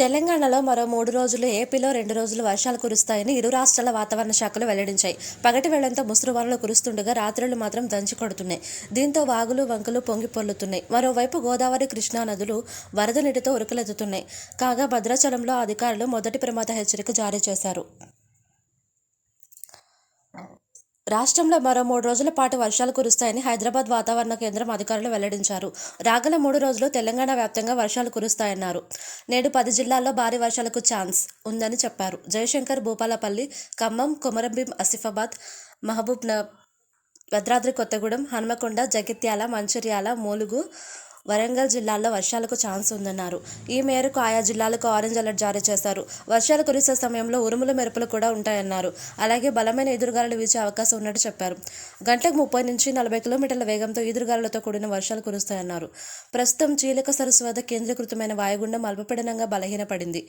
తెలంగాణలో మరో మూడు రోజులు ఏపీలో రెండు రోజులు వర్షాలు కురుస్తాయని ఇరు రాష్ట్రాల వాతావరణ శాఖలు వెల్లడించాయి. పగటి వేళంతా ముసురువానలు కురుస్తుండగా రాత్రులు మాత్రం దంచి కొడుతున్నాయి. దీంతో వాగులు వంకలు పొంగి పొర్లుతున్నాయి. మరోవైపు గోదావరి కృష్ణా నదులు వరద నీటితో ఉరుకులెత్తుతున్నాయి. కాగా భద్రాచలంలో అధికారులు మొదటి ప్రమాద హెచ్చరిక జారీ చేశారు. రాష్ట్రంలో మరో మూడు రోజుల పాటు వర్షాలు కురుస్తాయని హైదరాబాద్ వాతావరణ కేంద్రం అధికారులు వెల్లడించారు. రాగల మూడు రోజులు తెలంగాణ వ్యాప్తంగా వర్షాలు కురుస్తాయన్నారు. నేడు పది జిల్లాల్లో భారీ వర్షాలకు ఛాన్స్ ఉందని చెప్పారు. జయశంకర్ భూపాలపల్లి ఖమ్మం కొమరంభీం ఆసిఫాబాద్ మహబూబ్ భద్రాద్రి కొత్తగూడెం హనుమకొండ జగిత్యాల మంచిర్యాల మూలుగు వరంగల్ జిల్లాల్లో వర్షాలకు ఛాన్స్ ఉందన్నారు. ఈ మేరకు ఆయా జిల్లాలకు ఆరెంజ్ అలర్ట్ జారీ చేశారు. వర్షాలు కురిసే సమయంలో ఉరుముల మెరుపులు కూడా ఉంటాయన్నారు. అలాగే బలమైన ఎదురుగాలులు వీచే అవకాశం ఉన్నట్టు చెప్పారు. గంటకు ముప్పై నుంచి నలభై కిలోమీటర్ల వేగంతో ఈదురుగాలులతో కూడిన వర్షాలు కురుస్తాయన్నారు. ప్రస్తుతం చీలక సరస్సు వద్ద కేంద్రీకృతమైన వాయుగుండం అల్పపీడనంగా బలహీనపడింది.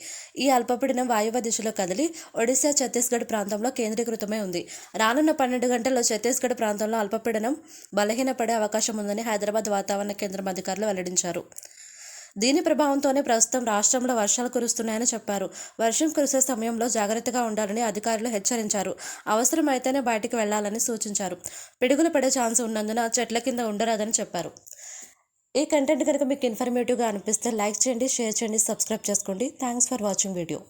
ఈ అల్పపీడనం వాయువ్య దిశలో కదిలి ఒడిశా ఛత్తీస్గఢ్ ప్రాంతంలో కేంద్రీకృతమై ఉంది. రానున్న పన్నెండు గంటల్లో ఛత్తీస్గఢ్ ప్రాంతంలో అల్పపీడనం బలహీనపడే అవకాశం ఉందని హైదరాబాద్ వాతావరణ కేంద్రం అధికారులు వెల్లడించారు. దీని ప్రభావంతోనే ప్రస్తుతం రాష్ట్రంలో వర్షాలు కురుస్తున్నాయని చెప్పారు. వర్షం కురిసే సమయంలో జాగ్రత్తగా ఉండాలని అధికారులు హెచ్చరించారు. అవసరమైతేనే బయటికి వెళ్ళాలని సూచించారు. పిడుగులు పడే ఛాన్స్ ఉన్నందున చెట్ల కింద ఉండరాదని చెప్పారు. ఈ కంటెంట్ కనుక మీకు ఇన్ఫర్మేటివ్గా అనిపిస్తే లైక్ చేయండి షేర్ చేయండి సబ్స్క్రైబ్ చేసుకోండి. Thanks for watching video.